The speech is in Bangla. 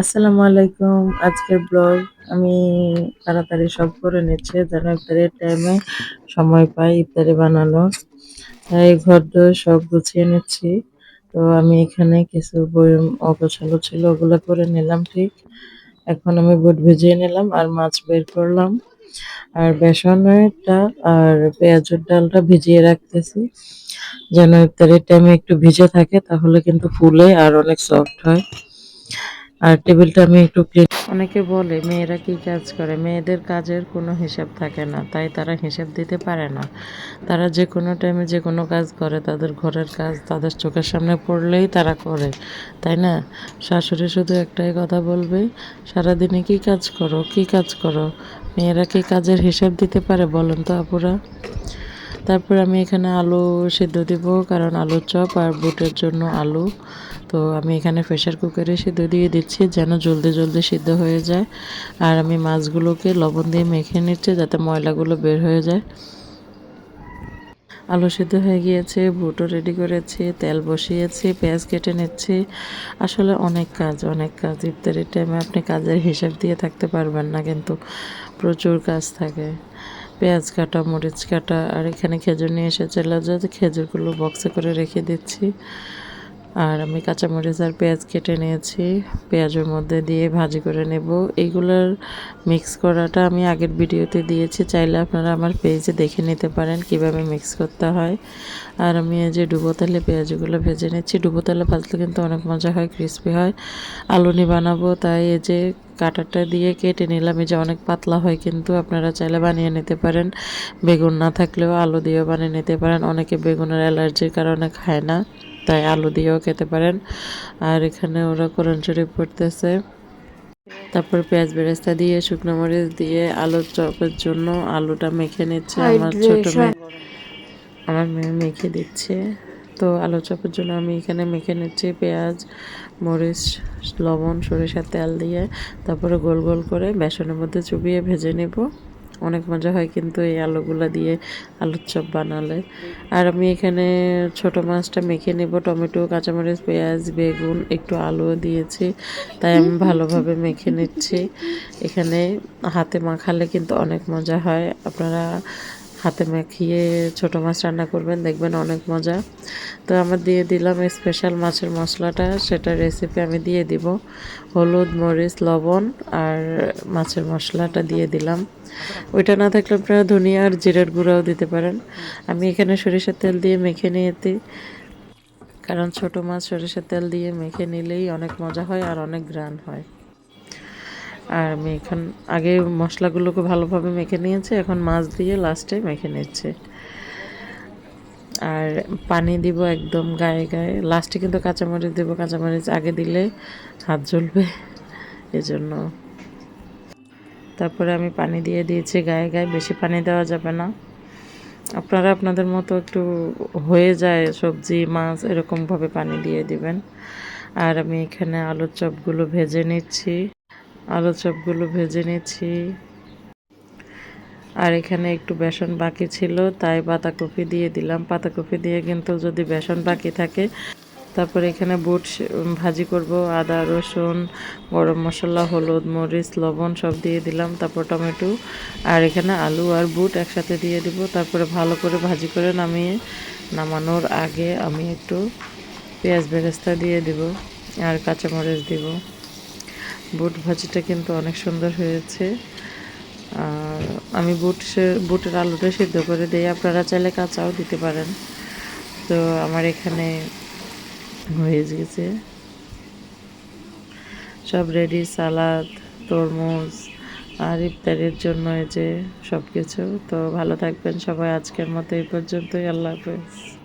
আসসালামু আলাইকুম। আজকের ব্লগ আমি তাড়াতাড়ি সব করে নিচ্ছি, যেন ইফতারের টাইমে সময় পাই ইফতারি বানানো। তাই ঘর দোর সব গুছিয়ে নিচ্ছি। তো আমি এখানে কিছু বই অগোছালো ছিল, ওগুলো করে নিলাম ঠিক। এখন আমি বুট ভিজিয়ে নিলাম আর মাছ বের করলাম। আর বেসনের ডাল আর পেঁয়াজের ডালটা ভিজিয়ে রাখতেছি। যেন ইফতারের টাইমে একটু ভিজে থাকে, তাহলে কিন্তু ফুলে আর অনেক সফট হয়। আর টেবিলটা আমি একটু ক্লিন অনেকে বলে, মেয়েরা কি কাজ করে? মেয়েদের কাজের কোনো হিসাব থাকে না, তাই তারা হিসাব দিতে পারে না। তারা যে কোনো টাইমে যে কোনো কাজ করে, তাদের ঘরের কাজ তাদের চোখের সামনে পড়লেই তারা করে, তাই না? শাশুড়ি শুধু একটাই কথা বলবে, সারাদিনে কি কাজ করো? কি কাজ করো? মেয়েরা কি কাজের হিসাব দিতে পারে বলেন তো আপুরা? তারপর আমি এখানে আলু সিদ্ধ দিব, কারণ আলুর চপ আর বুটের জন্য আলু। তো আমি এখানে প্রেশার কুকারে সিদ্ধ দিয়ে দিচ্ছি যেন জলদি জলদি সিদ্ধ হয়ে যায়। আর আমি মাছগুলোকে লবণ দিয়ে মেখে নিচ্ছি যাতে ময়লাগুলো বের হয়ে যায়। আলু সিদ্ধ হয়ে গিয়েছে বুটও রেডি করেছি, তেল বসিয়েছি, পেঁয়াজ কেটে নিচ্ছি। আসলে অনেক কাজ অনেক কাজ। ইফতারির টাইমে আপনি কাজের হিসাব দিয়ে থাকতে পারবেন না কিন্তু প্রচুর কাজ থাকে। পেঁয়াজ কাটা, মরিচ কাটা, আর এখানে খেজুর নিয়ে এসেছে। যাতে খেজুরগুলো বক্সে করে রেখে দিচ্ছি। আর আমি কাঁচামরিচ আর পেঁয়াজ কেটে নিয়েছি। পেঁয়াজের মধ্যে দিয়ে ভাজি করে নেব। এইগুলোর মিক্স করাটা আমি আগের ভিডিওতে দিয়েছি। চাইলে আপনারা আমার পেজে দেখে নিতে পারেন কীভাবে মিক্স করতে হয়। আর আমি এই যে ডুবো তেলে পেঁয়াজগুলো ভেজে নিচ্ছি। ডুবো তেলে ভাজলে কিন্তু অনেক মজা হয় ক্রিস্পি হয়। আলুনি বানাবো, তাই এই যে কাটারটা দিয়ে কেটে নিলাম। এই যে অনেক পাতলা হয় কিন্তু আপনারা চাইলে বানিয়ে নিতে পারেন। বেগুন না থাকলেও আলু দিয়েও বানিয়ে নিতে পারেন। অনেকে বেগুনের অ্যালার্জির কারণে খায় না। তাই আলু দিয়েও খেতে পারেন। আর এখানে ওরা কোরআন শরীফ পড়তেছে। তারপর পেঁয়াজ বেরেস্তা দিয়ে শুকনো মরিচ দিয়ে আলুর চপের জন্য আলুটা মেখে নিচ্ছে আমার ছোট মেয়ে। আমার মেয়ে মেখে দিচ্ছে। তো আলু চপের জন্য আমি এখানে মেখে নিচ্ছি পেঁয়াজ মরিচ লবণ সরিষার তেল দিয়ে। তারপরে গোল গোল করে বেসনের মধ্যে চুবিয়ে ভেজে নেব। অনেক মজা হয় কিন্তু এই আলুগুলো দিয়ে আলুর চপ বানালে। আর আমি এখানে ছোট মাছটা মেখে নেব, টমেটো, কাঁচামরিচ, পেঁয়াজ, বেগুন, একটু আলুও দিয়েছি, তাই আমি ভালোভাবে মেখে নিচ্ছি। এখানে হাতে মাখালে কিন্তু অনেক মজা হয়, আপনারা হাতে মাখিয়ে ছোটো মাছ রান্না করবেন, দেখবেন অনেক মজা। তো আমার দিয়ে দিলাম স্পেশাল মাছের মশলাটা, সেটা রেসিপি আমি দিয়ে দিব। হলুদ, মরিচ, লবণ আর মাছের মশলাটা দিয়ে দিলাম। ওইটা না থাকলে আপনারা ধনিয়া আর জিরের গুঁড়াও দিতে পারেন। আমি এখানে সরিষার তেল দিয়ে মেখে নিয়েছি। কারণ ছোট মাছ সরিষার তেল দিয়ে মেখে নিলেই অনেক মজা হয় আর অনেক গ্রান হয়। আর আমি এখন আগে মশলাগুলোকে ভালোভাবে মেখে নিয়েছি, এখন মাছ দিয়ে লাস্টে মেখে নিচ্ছে। আর পানি দিব একদম গায়ে গায়ে। লাস্টে কিন্তু কাঁচামরিচ দেবো, কাঁচামরিচ আগে দিলে হাত জ্বলবে। এজন্য তারপরে আমি পানি দিয়ে দিয়েছি, গায়ে গায়ে বেশি পানি দেওয়া যাবে না। আপনারা আপনাদের মতো একটু হয়ে যায় সবজি, মাছ এরকমভাবে পানি দিয়ে দিবেন। আর আমি এখানে আলুর চপগুলো ভেজে নিচ্ছি আলু চপগুলো ভেজে নিচ্ছি। আর এখানে একটু বেসন বাকি ছিল, তাই পাতাকপি দিয়ে দিলাম। পাতাকপি দিয়ে কিন্তু যদি বেসন বাকি থাকে তারপর এখানে বুট ভাজি করব, আদা, রসুন, গরম মশলা, হলুদ, মরিচ, লবণ সব দিয়ে দিলাম, তারপর টমেটো, আর এখানে আলু আর বুট একসাথে দিয়ে দিব, তারপরে ভালো করে ভাজি করে নামিয়ে, নামানোর আগে আমি একটু পেঁয়াজ বেরেস্তা দিয়ে দিব আর কাঁচামরিচ দিব। বুট ভাজিটা কিন্তু অনেক সুন্দর হয়েছে। আর আমি বুট বুটের আলুটা সিদ্ধ করে দিই, আপনারা চাইলে কাঁচাও দিতে পারেন। তো আমার এখানে হয়ে গেছে। সব রেডি সালাদ, তরমুজ আর ইফতারের জন্য এই যে সব কিছু তো ভালো থাকবেন সবাই আজকের মতো এই পর্যন্তই। আল্লাহ হাফেজ।